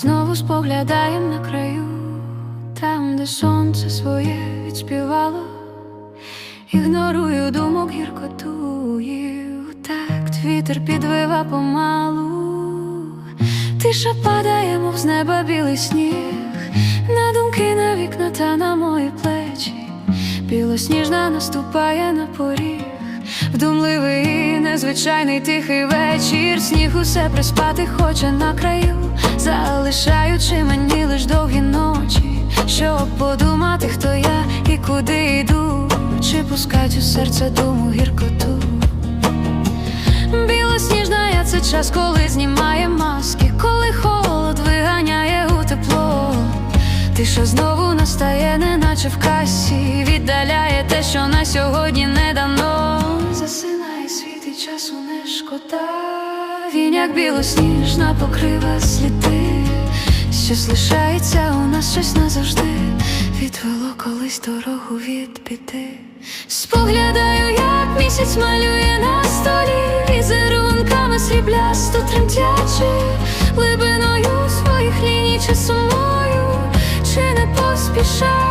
Знову споглядаєм на краю, там, де сонце своє відспівало, ігнорую думок гіркоту і у такт вітер підвива помалу, тиша падає, мов з неба білий сніг, на думки, на вікна та на мої плечі, білосніжна наступає на поріг. Вдумливий незвичайний тихий вечір, сніг усе приспати хоче на краю, залишаючи мені лиш довгі ночі, щоб подумати, хто я і куди йду, чи пускать у серце думу гіркоту. Білосніжна я це час, коли знімає маски, коли холод виганяє у тепло. Тиша знову настає, неначе в касі, віддаляє те, що на сьогодні не дано. Засинає світ і часу не шкода. Він як білосніжна покрива сліди, щось лишається у нас щось назавжди. Відвело колись дорогу від біди. Споглядаю, як місяць малює на столі, візерунками сріблясто тремтячи, глибиною своїх ліній чи сумою, чи не поспішає.